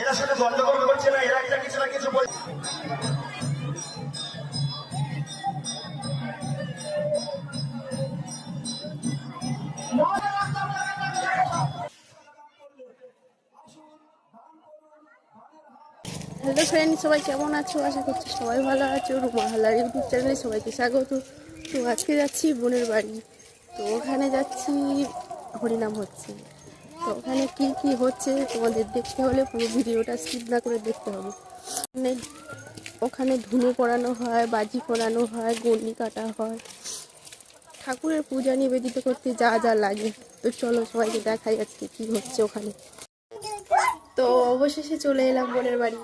এরা সাথে গন্ডগোল করছে না, এরা একটা কিছু না কিছু বলছে হ্যালো ফ্রেন্ড সবাই কেমন আছো? আশা করছি সবাই ভালো আছো। রুমা হালার ইউটিউব চ্যানেলে সবাইকে স্বাগত। তো আজকে যাচ্ছি বোনের বাড়ি। তো ওখানে যাচ্ছি, হরিনাম হচ্ছে। তো ওখানে কি কি হচ্ছে তোমাদের দেখতে হলে পুরো ভিডিওটা স্কিপ না করে দেখতে হবে। ওখানে ওখানে ধুনো পড়ানো হয়, বাজি পড়ানো হয়, গন্ডি কাটা হয়। ঠাকুরের পূজা নিবেদিত করতে যা যা লাগে। তো চলো সবাইকে দেখাই আজকে কি হচ্ছে ওখানে। তো অবশেষে চলে এলাম বোনের বাড়ি।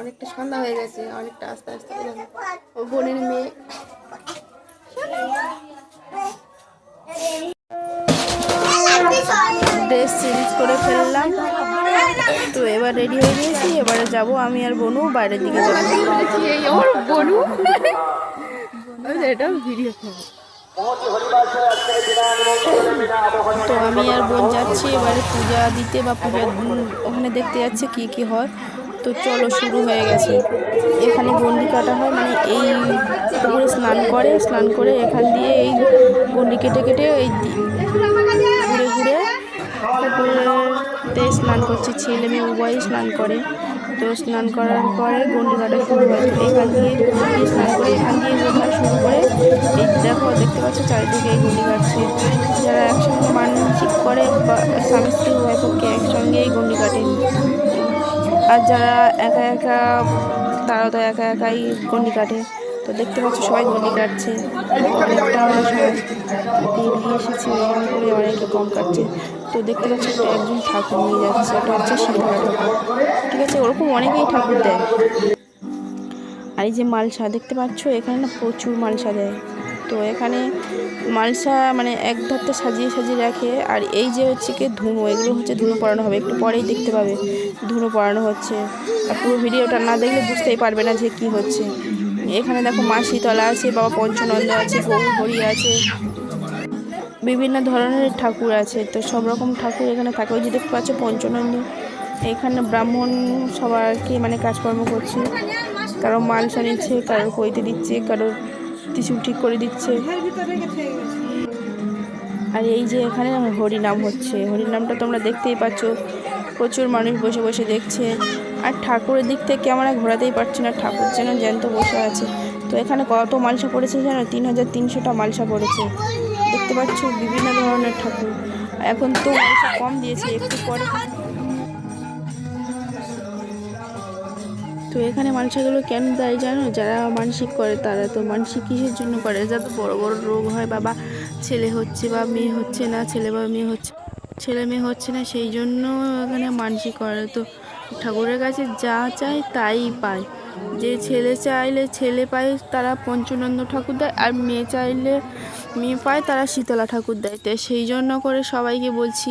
অনেকটা সন্ধ্যা হয়ে গেছে, অনেকটা আস্তে আস্তে ও বোনের মেয়ে চেঞ্জ করে ফেললাম। তো এবার রেডি হয়ে গিয়েছি এবারে যাব আমি আর বনু বাইরের দিকে যাব। বনু? এটা ভিডিও তো আমি আর বোন যাচ্ছি এবারে পূজা দিতে বা পূজা ওখানে দেখতে যাচ্ছে কি কি হয়। তো চলো শুরু হয়ে গেছে। এখানে গন্ডি কাটা হয় মানে এই পুকুরে স্নান করে স্নান করে এখান দিয়ে এই গন্ডি কেটে কেটে এই পুকুরেতে স্নান করছে, ছেলে মেয়ে উভয়ই স্নান করে। তো স্নান করার পরে গন্ডি কাটা শুরু হয়। এখান দিয়ে স্নান করে এখান দিয়ে বোধহয় শুরু করে এই দেখো, দেখতে পাচ্ছ চারিদিকে এই গন্ডি কাটছে যারা একসঙ্গে মানসিক করে বা স্বামী স্ত্রী উভয় পক্ষে একসঙ্গে এই গন্ডি কাটেন আর যারা একা একা তারা তো একা একাই গন্ডি কাটে তো দেখতে পাচ্ছ সবাই গন্ডি কাটছে। বেরিয়ে এসেছি করে অনেকে কম কাটছে। তো দেখতে পাচ্ছ একটা একজন ঠাকুর নিয়ে যাচ্ছে ওটা হচ্ছে শীতলা ঠিক আছে, ওরকম অনেকেই ঠাকুর দেয়। আর এই যে মালসা, দেখতে পাচ্ছ, এখানে না প্রচুর মালসা দেয়। তো এখানে মালসা মানে এক ধারতে সাজিয়ে সাজিয়ে রাখে, আর এই যে হচ্ছে কি ধুনো, এগুলো হচ্ছে ধুনো পড়ানো হবে। একটু পরেই দেখতে পাবে ধুনো পড়ানো হচ্ছে। আর পুরো ভিডিওটা না দেখলে বুঝতেই পারবে না যে কি হচ্ছে। এখানে দেখো মা শীতলা আছে, বাবা পঞ্চনন্দ আছে গৌর আছে। বিভিন্ন ধরনের ঠাকুর আছে, তো সব রকম ঠাকুর এখানে থাকে। ওই যে দেখতে পাচ্ছ পঞ্চনন্দ। এখানে ব্রাহ্মণ সবাইকে মানে কাজকর্ম করছে। কারও মালসা নিচ্ছে কারোর কইতে দিচ্ছে কারোর ত্রিশুল ঠিক করে দিচ্ছে। আর এই যে এখানে হরিনাম হচ্ছে। হরিনামটা তোমরা দেখতেই পাচ্ছ। প্রচুর মানুষ বসে বসে দেখছে। আর ঠাকুরের দিক থেকে আমরা ঘোরাতেই পারছি না, ঠাকুর যেন জ্যান্ত বসে আছে। তো এখানে কত মালসা পড়েছে জানো? তিন হাজার তিনশোটা মালসা পড়েছে। দেখতে পাচ্ছ বিভিন্ন ধরনের ঠাকুর। এখন তো মালসা কম দিয়েছে, একটু পরে। তো এখানে মানসিকগুলো কেন দেয় জানো? যারা মানসিক করে তারা তো মানসিক কিসের জন্য করে? যাতে বড় বড় রোগ হয়, বাবা ছেলে হচ্ছে বা মেয়ে হচ্ছে না, ছেলে বা মেয়ে হচ্ছে, ছেলে মেয়ে হচ্ছে না, সেই জন্য এখানে মানসিক করে। তো ঠাকুরের কাছে যা চায় তাই পায়। যে ছেলে চাইলে ছেলে পায়, তারা পঞ্চনন্দ ঠাকুর দেয়, আর মেয়ে চাইলে মেয়ে পায়, তারা শীতলা ঠাকুর দেয়। তাই সেই জন্য করে সবাইকে বলছি,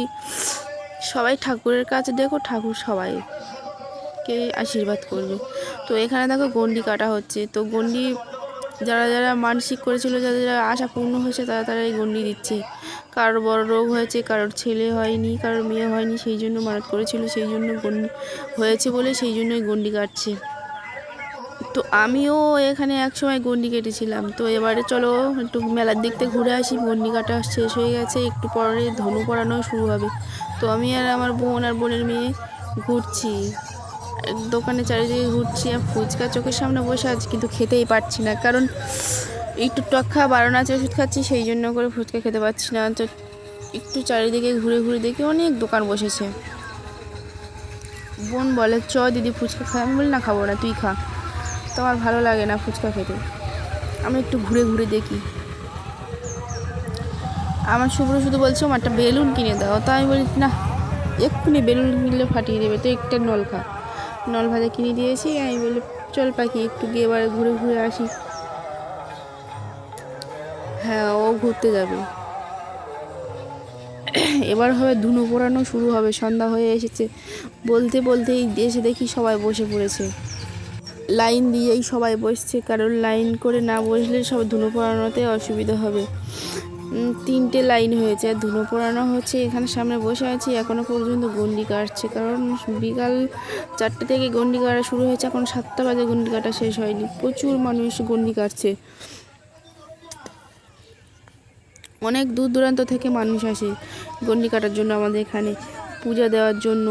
সবাই ঠাকুরের কাছে দেখো, ঠাকুর সবাই কে আশীর্বাদ করবে। তো এখানে দেখো গন্ডি কাটা হচ্ছে। তো গন্ডি যারা যারা মানসিক করেছিল, যাদের যারা আশা পূর্ণ হয়েছে, তারা তারা এই গন্ডি দিচ্ছে। কারোর বড় রোগ হয়েছে, কারোর ছেলে হয়নি, কারোর মেয়ে হয়নি, সেই জন্য মানত করেছিল, সেই জন্য গন্ডি হয়েছে বলে সেই জন্যই গন্ডি কাটছে। তো আমিও এখানে একসময় গন্ডি কেটেছিলাম। তো এবারে চলো একটু মেলার দিক থেকে ঘুরে আসি গন্ডি কাটা শেষ হয়ে গেছে, একটু পরে ধনু পড়ানো শুরু হবে। তো আমি আর আমার বোন আর বোনের মেয়ে ঘুরছি। দোকানে চারিদিকে ঘুরছি আর ফুচকা চোখের সামনে বসে আছি, কিন্তু খেতেই পারছি না। কারণ একটু টক খাওয়া বারণ আছে ওষুধ খাচ্ছি, সেই জন্য করে ফুচকা খেতে পারছি না। তো একটু চারিদিকে ঘুরে ঘুরে দেখি অনেক দোকান বসেছে। বোন বলে, চ দিদি, ফুচকা খাই। আমি বলি, না, খাব না, তুই খা। তো আমার ভালো লাগে না ফুচকা খেতে। আমি একটু ঘুরে ঘুরে দেখি। আমার শুভ্র শুধু বলছে, আমার একটা বেলুন কিনে দাও। তো আমি বলি, না, এক্ষুনি বেলুন কিনলে ফাটিয়ে দেবে, তো একটা নল খা। নল ভাজা কিনে দিয়েছি, আমি বলি চল পাখি, একটু গিয়ে এবারে ঘুরে ঘুরে আসি। হ্যাঁ ও ঘুরতে যাবে। এবার হবে ধুনো পোড়ানো শুরু হবে, সন্ধ্যা হয়ে এসেছে। বলতে বলতেই এসে দেখি সবাই বসে পড়েছে। লাইন দিয়েই সবাই বসছে, কারণ লাইন করে না বসলে সব ধুনো পোড়ানোতে অসুবিধা হবে। তিনটে লাইন হয়েছে, আর ধুনো পোড়ানো হচ্ছে, এখানে সামনে বসে আছি এখনও পর্যন্ত গন্ডি কাটছে, কারণ বিকাল চারটে থেকে গন্ডি কাটা শুরু হয়েছে, এখন সাতটা বাজে, গন্ডি কাটা শেষ হয়নি, প্রচুর মানুষ গন্ডি কাটছে। অনেক দূর দূরান্ত থেকে মানুষ আসে গন্ডি কাটার জন্য আমাদের এখানে, পূজা দেওয়ার জন্য।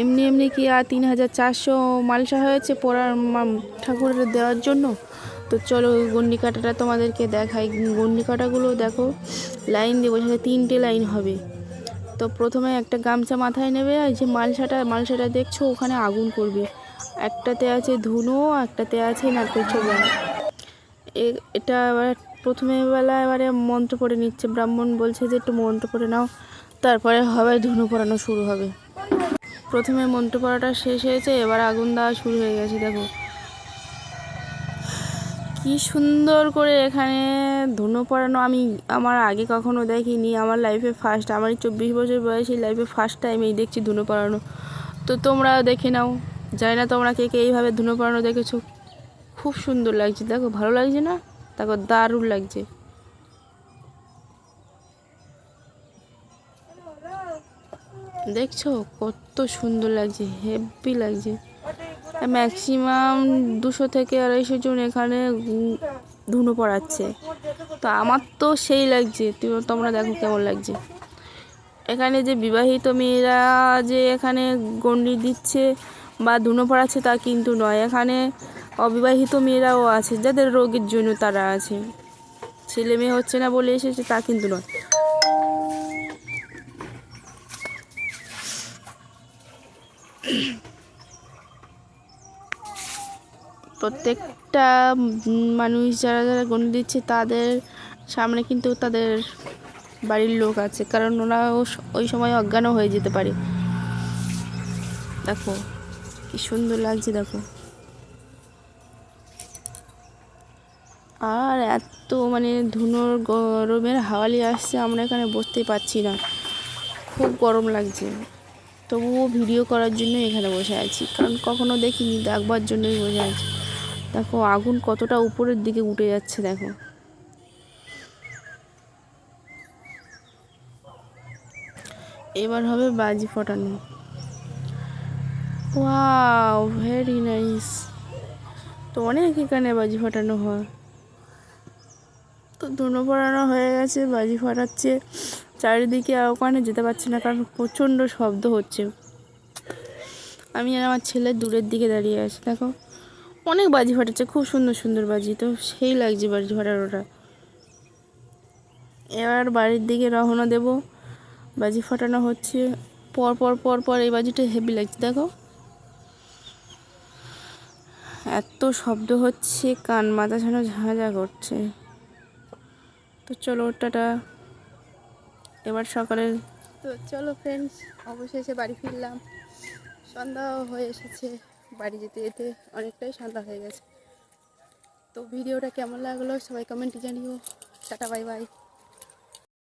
এমনি এমনি কি আর তিন হাজার চারশো মালসা হয়েছে পড়ার ঠাকুরের দেওয়ার জন্য? তো চলো গন্ডি কাটাটা তোমাদেরকে দেখাই। গন্ডি কাটাগুলো দেখো লাইন দিয়ে বসে আছে, তিনটে লাইন হবে। তো প্রথমে একটা গামছা মাথায় নেবে আর যে মালসাটা মালসাটা দেখছ ওখানে আগুন করবে। একটাতে আছে ধুনো একটাতে আছে নারকেল ছোবড়া। এ- এটা এবার প্রথমে বেলা এবারে মন্ত্র পড়ে নিচ্ছে। ব্রাহ্মণ বলছে যে একটু মন্ত্র পড়ে নাও তারপরে হবে ধুনো পড়ানো শুরু হবে। প্রথমে মন্ত্র পড়াটা শেষ হয়েছে এবার আগুন দেওয়া শুরু হয়ে গেছে দেখো। কি সুন্দর করে এখানে ধুনো পড়ানো। আমি আমার আগে কখনো দেখিনি। আমার লাইফে ফার্স্ট আমার চব্বিশ বছর বয়সী লাইফে ফার্স্ট টাইম এই দেখছি ধুনো পড়ানো। তো তোমরাও দেখে নাও। জানি না তোমরা কে কে এইভাবে ধুনো পড়ানো দেখেছ। খুব সুন্দর লাগছে। দেখো, ভালো লাগছে না? দেখো, দারুণ লাগছে। দেখছ? কত সুন্দর লাগছে। হেভি লাগছে। ম্যাক্সিমাম দুশো থেকে আড়াইশো জন এখানে ধুনো পড়াচ্ছে। তো আমার তো সেই লাগছে। তুমি- তোমরা দেখো কেমন লাগছে। এখানে যে বিবাহিত মেয়েরা যে এখানে গন্ডি দিচ্ছে বা ধুনো পড়াচ্ছে তা কিন্তু নয়। এখানে অবিবাহিত মেয়েরাও আছে, যাদের রোগের জন্য তারা আছে। ছেলে মেয়ে হচ্ছে না বলে এসেছে তা কিন্তু নয়। প্রত্যেকটা মানুষ যারা যারা গণি দিচ্ছে তাদের সামনে কিন্তু তাদের বাড়ির লোক আছে, কারণ ওরাও ওই সময় অজ্ঞানও হয়ে যেতে পারে। দেখো, কি সুন্দর লাগছে, দেখো। আর এত মানে ধুনোর গরমের হাওয়ালি আসছে, আমরা এখানে বসতে পারছি না। খুব গরম লাগছে। তবুও ভিডিও করার জন্য এখানে বসে আছি, কারণ কখনো দেখিনি, দেখবার জন্যই বসে আছি। দেখো, আগুন কতটা উপরের দিকে উঠে যাচ্ছে, দেখো। এবার হবে বাজি ফোটানো। Wow, very nice. তো অনেক এখানে বাজি ফাটানো হয়। তো ধুনো পড়ানো হয়ে গেছে, বাজি ফাটাচ্ছে। চারিদিকে ওখানে যেতে পারছি না, কারণ প্রচণ্ড শব্দ হচ্ছে। আমি আর আমার ছেলে দূরের দিকে দাঁড়িয়ে আছি, দেখো। অনেক বাজি ফাটাচ্ছে, খুব সুন্দর সুন্দর বাজি। তো সেই লাগছে বাজি ফাটার ওটা। এবার বাড়ির দিকে রওনা দেব। বাজি ফাটানো হচ্ছে। পর পর পর পর এই বাজিটা হেভি লাগছে, দেখো। এত শব্দ হচ্ছে, কান মাথা যেন ঝাঁঝা করছে। তো চলো, টাটা। এবার সকালে তো চলো ফ্রেন্ডস অবশেষে বাড়ি ফিরলাম। সন্ধ্যাও হয়ে এসেছে। বাড়ি যেতে যেতে অনেকটাই সন্ধ্যা হয়ে গেছে। তো ভিডিওটা কেমন লাগল সবাই কমেন্টে জানিও। Tata bye bye